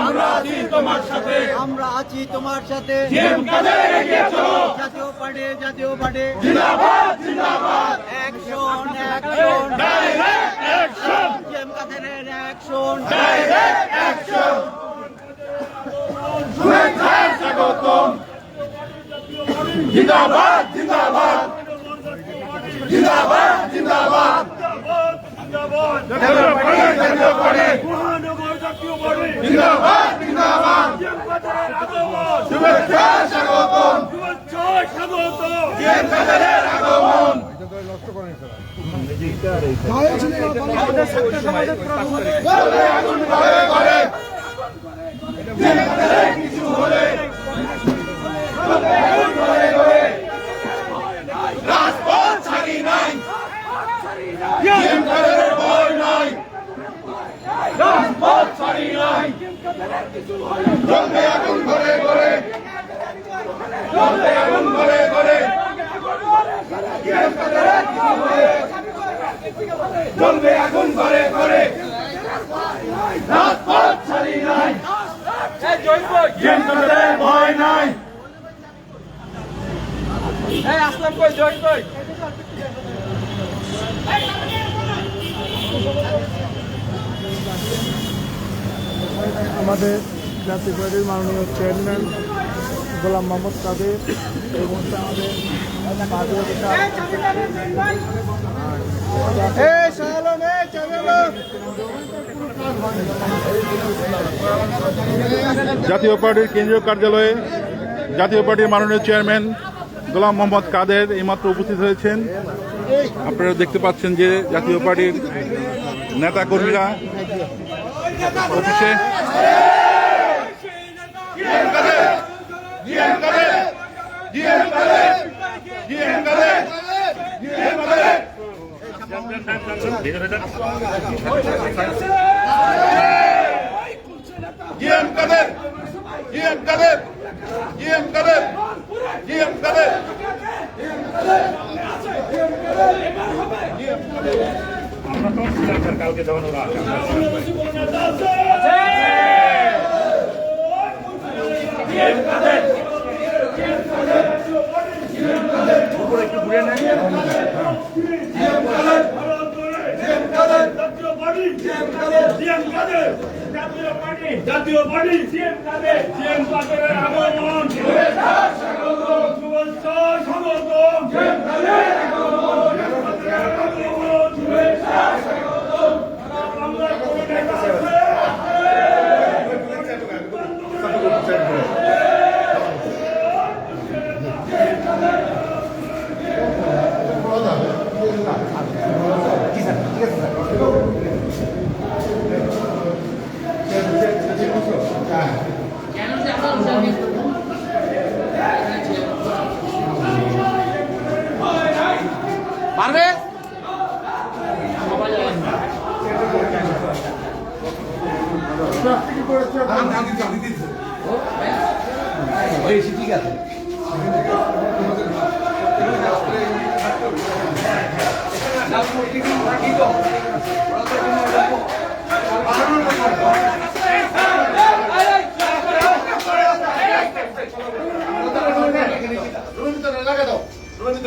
আমরা আছি তোমার সাথে। আমরা আছি তোমার সাথে। জাতীয় পার্টি জাতীয় পার্টি জিন্দাবাদ জিন্দাবাদ। Action action direct action JM কাদেরের অ্যাকশন ডাইরেক্ট অ্যাকশন শুভেচ্ছার স্বাগতম। জিন্দাবাদ জিন্দাবাদ জিন্দাবাদ। জিন্দাবাদ। মহানগর জাতীয় পার্টি জিন্দাবাদ জিন্দাবাদ জিন্দাবাদ আগমন শুভেচ্ছা স্বাগতম শুভেচ্ছা স্বাগতম জিন্দাবাদের আগমন আমাদের সমাজের আগুন করে করে জ্বলবে আগুন ঘরে ঘরে জ্বলবে আগুন ছাড়ি নাই জয়েন করতে ভয় নাই এই আসলাম কই জয়েন আমাদের জাতীয় পার্টির মাননীয় চেয়ারম্যান গোলাম মোহাম্মদ কাদের অফিসার জাতীয় পার্টির কেন্দ্রীয় কার্যালয়ে জাতীয় পার্টির মাননীয় চেয়ারম্যান গোলাম মোহাম্মদ কাদের এইমাত্র উপস্থিত হয়েছেন। আপনারা দেখতে পাচ্ছেন যে জাতীয় পার্টির নেতা কর্মীরা অফিসে GM Kader GM Kader? GM Kader? GM Kader? GM Kader? GM Kader? GM Kader? GM Kader? GM Kader? Jatiya party CM যাবে সিএম আগমন। হয়েছে ঠিক আছে লাগা দাও রোহিত